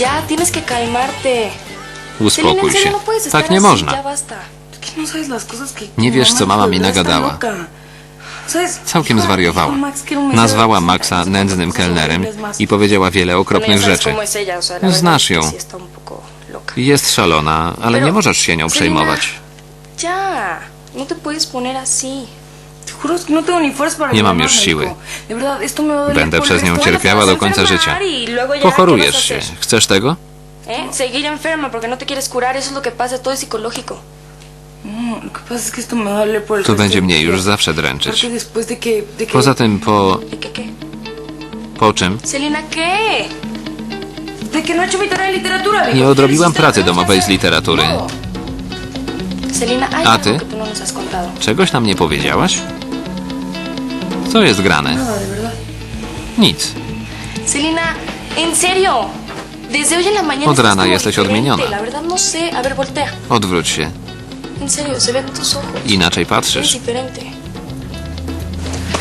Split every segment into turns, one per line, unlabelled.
Ya, tienes que calmarte.
Uspokój się.
no
Tak nie można.
No.
Nie wiesz, co mama mi nagadała. Całkiem zwariowała. Nazwała Maxa nędznym kelnerem i powiedziała wiele okropnych rzeczy. Znasz ją. Jest szalona, ale nie możesz się nią przejmować.
Ya, no te puedes poner así.
Nie mam już siły. Będę przez nią cierpiała do końca życia.
Enfermar y luego ya, ¿qué vas a
Pochorujesz się. Chcesz tego?
Seguir enferma porque no te quieres curar, eso es lo que pasa, todo es psicológico.
No,
To będzie mnie już zawsze dręczyć. Poza tym po... Po czym?
No.
Nie odrobiłam
¿qué
pracy domowej z literatury.
No.
¿A ty?
no.
Czegoś nam nie powiedziałaś? Co jest grane?
Nada, de verdad.
Nic.
Selena, en serio. Desde hoy en la mañana
Od
estás
rana
como
jesteś
diferente.
odmieniona.
La verdad no sé. A ver, voltea.
Odwróć się.
En serio, se ven tus ojos.
Inaczej
Eres
patrzysz.
diferente.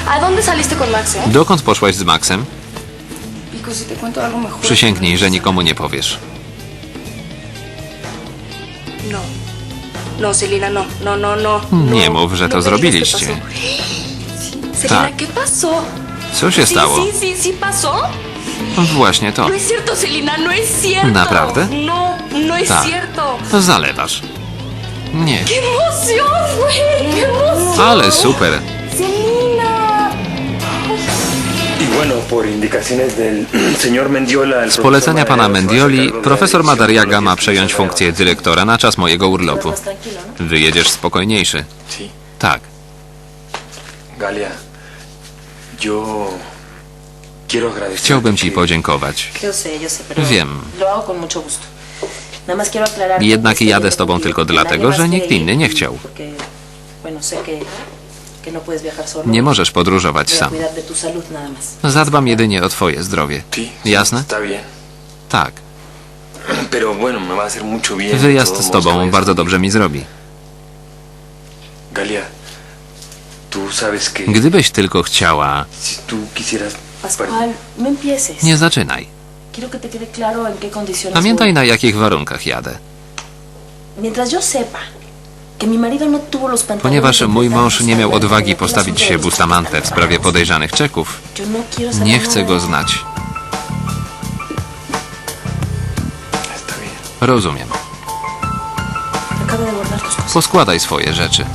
¿A dónde saliste con Max, eh?
Dokąd poszłaś z Maxem?
Pico, si te cuento algo mejor.
Przysięgnij, że nikomu nie powiesz.
No. No, Selena, no. No, no, no.
Nie
no.
mów, że to
No me digas qué
zrobiliście.
pasó. Selena,
Tak.
¿qué pasó?
Co się
Sí,
stało?
sí, sí, sí pasó.
Właśnie to.
No es cierto, Selena, no es cierto.
¿Naprawdę?
No, no es
Tak.
cierto.
Zalewasz. Nie.
¡Qué emoción, güey! ¡Qué emoción!
Ale super.
Selena.
Y bueno, por indicaciones del señor Mendiola... el
Z polecenia pana Mendioli, profesor Madariaga ma przejąć funkcję dyrektora na czas mojego urlopu. Wyjedziesz spokojniejszy.
Sí,
Tak.
Galia.
Chciałbym ci podziękować. Wiem. Jednak jadę z tobą tylko dlatego, że nikt inny nie chciał.
No.
Nie możesz podróżować sam. Zadbam jedynie o twoje zdrowie. Jasne? Tak. Wyjazd z tobą bardzo dobrze mi zrobi.
Galia, tú sabes que
Gdybyś tylko chciała...
Pascual, no empieces.
Nie zaczynaj.
Quiero que te quede claro en qué condiciones
Pamiętaj
voy.
na jakich warunkach jadę.
Mientras yo sepa que mi marido no tuvo los pantalones
Ponieważ
de
mój mąż nie miał odwagi
asunto
postawić się Bustamante w sprawie podejrzanych czeków,
Yo no quiero saber
nie
nada.
chcę go znać. Rozumiem.
Acaba de guardar tus cosas.
Poskładaj swoje rzeczy.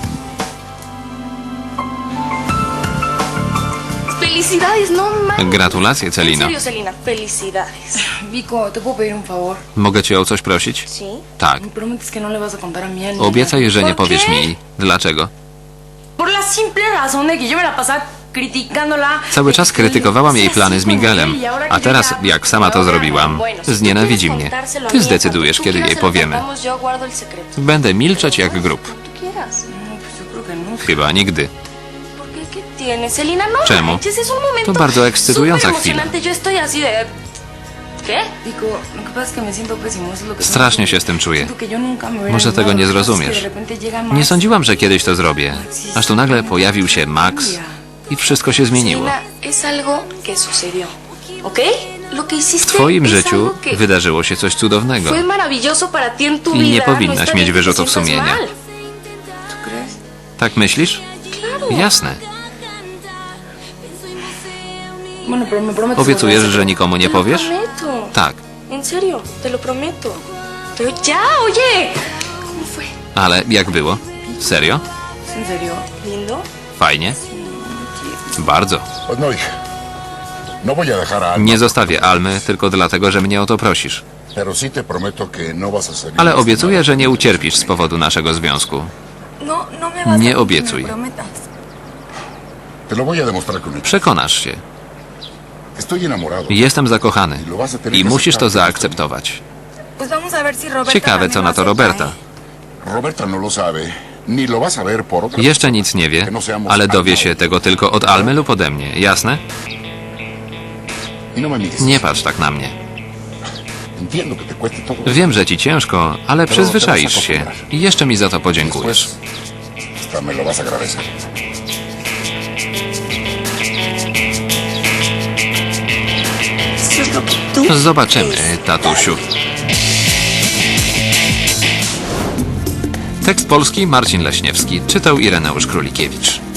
Felicidades, no mames.
Gratulacje,
En
Celino.
serio, Selena, felicidades.
Vico, ¿te puedo pedir un favor?
Mogę cię o coś prosić?
¿Sí?
Tak.
Me prometes que no le vas a contar a mi ni a
Obiecaj, że nie
¿Por
powiesz mi dlaczego.
Por la simple razón de que yo me la pasaba criticándola.
Cały czas krytykowałam jej plany z Miguelem, a teraz, jak sama to zrobiłam, znienawidzi mnie. Ty zdecydujesz, kiedy jej powiemy.
contamos, yo guardo el secreto.
Będę milczeć jak grób.
Cuando tú quieras.
No, pues yo creo que no.
Chyba nigdy. Czemu?
manches, es un momento
To bardzo ekscytująca chwila. Strasznie się z tym czuję. Może tego nie zrozumiesz. Nie sądziłam, że kiedyś to zrobię. Aż tu nagle pojawił się Max i wszystko się zmieniło. W twoim życiu wydarzyło się coś cudownego. I nie powinnaś
no está
mieć wyrzutów sumienia. Tak myślisz? Jasne. Obiecujesz, że nikomu nie powiesz?
prometo.
Tak. Ale jak było? Serio? Fajnie? Bardzo.
No. No
Nie zostawię Almy tylko dlatego, że mnie o to prosisz.
no.
Ale obiecuję, że nie ucierpisz z powodu naszego związku.
No, no
Nie obiecuj. Przekonasz się. Jestem zakochany.
Y
I musisz to zaakceptować. Ciekawe, co na to Roberta.
no
Jeszcze nic nie wie, ale dowie się tego tylko od Almy lub ode mnie. Jasne?
Y no.
Nie patrz tak na mnie. Wiem, że ci ciężko, ale przyzwyczaisz się. I jeszcze mi za to podziękujesz. Zobaczymy, tatusiu. Tekst polski Marcin Leśniewski, czytał Ireneusz Królikiewicz.